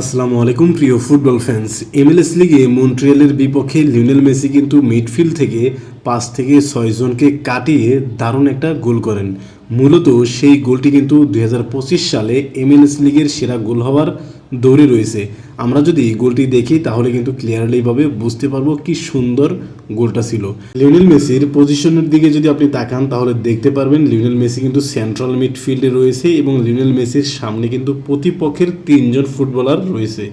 আসসালামু আলাইকুম, প্রিয় ফুটবল ফ্যান্স এমএলএস লিগে মন্ট্রিয়ালের বিপক্ষে লিওনেল মেসি কিন্তু মিডফিল্ড থেকে পাঁচ থেকে ছয়জনকে কাটিয়ে দারুণ একটা গোল করেন। মূলত সেই গোলটি কিন্তু দু হাজার পঁচিশ সালে এমএলএস লিগের সেরা গোল হওয়ার দৌড়ে রয়েছে। আমরা যদি গোলটি দেখি, তাহলে কিন্তু ক্লিয়ারলিভাবে বুঝতে পারব কি সুন্দর গোলটা ছিল। লিওনেল মেসির পজিশনের দিকে যদি আপনি তাকান, তাহলে দেখতে পারবেন লিওনেল মেসি কিন্তু সেন্ট্রাল মিডফিল্ডে রয়েছে এবং লিওনেল মেসির সামনে কিন্তু প্রতিপক্ষের তিনজন ফুটবলার রয়েছে।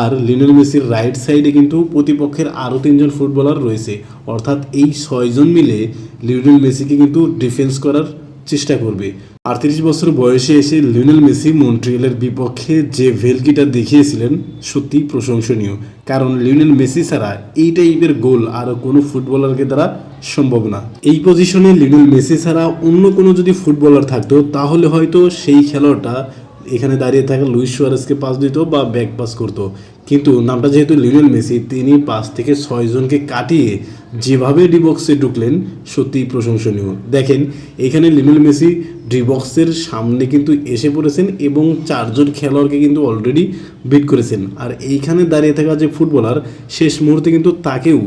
আর লিওনেল মেসির রাইট সাইডে কিন্তু প্রতিপক্ষের আরও তিনজন ফুটবলার রয়েছে। অর্থাৎ এই ছয়জন মিলে লিওনেল মেসিকে কিন্তু ডিফেন্স করার চেষ্টা করবে। আটত্রিশ বছর বয়সে এসে লিওনেল মেসি মন্ট্রিয়ালের বিপক্ষে যে ভেলকিটা দেখিয়েছিলেন, সত্যিই প্রশংসনীয়। কারণ লিওনেল মেসি ছাড়া এই টাইপের গোল আর কোনো ফুটবলারকে দ্বারা সম্ভব না। এই পজিশনে লিওনেল মেসি ছাড়া অন্য কোনো যদি ফুটবলার থাকতো, তাহলে হয়তো সেই খেলোয়াড়টা এখানে দাঁড়িয়ে থাকা লুইস সুয়ারেসকে পাস দিত বা ব্যাক পাস করতো কিন্তু নামটা যেহেতু লিওনেল মেসি, তিনি পাঁচ থেকে ছয়জনকে কাটিয়ে যেভাবে ডিবক্সে ঢুকলেন, সত্যিই প্রশংসনীয়। দেখেন, এখানে লিওনেল মেসি ডিবক্সের সামনে কিন্তু এসে পড়েছেন এবং চারজন খেলোয়াড়কে কিন্তু অলরেডি বিট করেছেন। আর এইখানে দাঁড়িয়ে থাকা যে ফুটবলার, শেষ মুহূর্তে কিন্তু তাকেও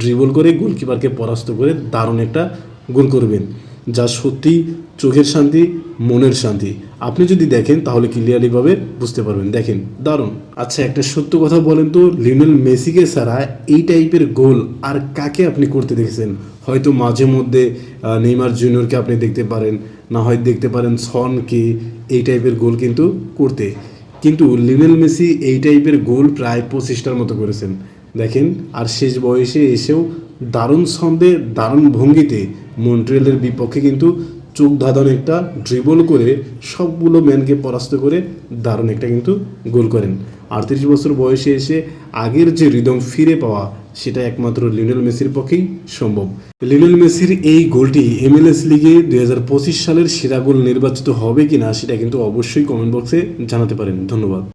ড্রিবল করে গোলকিপারকে পরাস্ত করে দারুণ একটা গোল করবেন। যা সত্যি চোখের শান্তি, মনের শান্তি। আপনি যদি দেখেন, তাহলে ক্লিয়ারলিভাবে বুঝতে পারবেন। দেখেন, দারুণ। আচ্ছা একটা সত্য কথা বলেন তো, লিওনেল মেসিকে ছাড়া এই টাইপের গোল আর কাকে আপনি করতে দেখেছেন? হয়তো মাঝে মধ্যে নেইমার জুনিয়রকে আপনি দেখতে পারেন, না হয় দেখতে পারেন সনকে এই টাইপের গোল কিন্তু করতে। কিন্তু লিওনেল মেসি এই টাইপের গোল প্রায় পঁচিশটার মতো করেছেন। দেখেন, আর শেষ বয়সে এসেও দারুণ ছন্দে, দারুণ ভঙ্গিতে মন্ট্রিয়ালের বিপক্ষে কিন্তু চোখ ধাঁধানো একটা ড্রিবল করে সবগুলো ম্যানকে পরাস্ত করে দারুণ একটা কিন্তু গোল করেন। আটত্রিশ বছর বয়সে এসে আগের যে রিদম ফিরে পাওয়া সেটা একমাত্র লিওনেল মেসির পক্ষেই সম্ভব। লিওনেল মেসির এই গোলটি এমএলএস লিগে দুই হাজার পঁচিশ সালের সেরা গোল নির্বাচিত হবে কিনা, সেটা কিন্তু অবশ্যই কমেন্ট বক্সে জানাতে পারেন। ধন্যবাদ।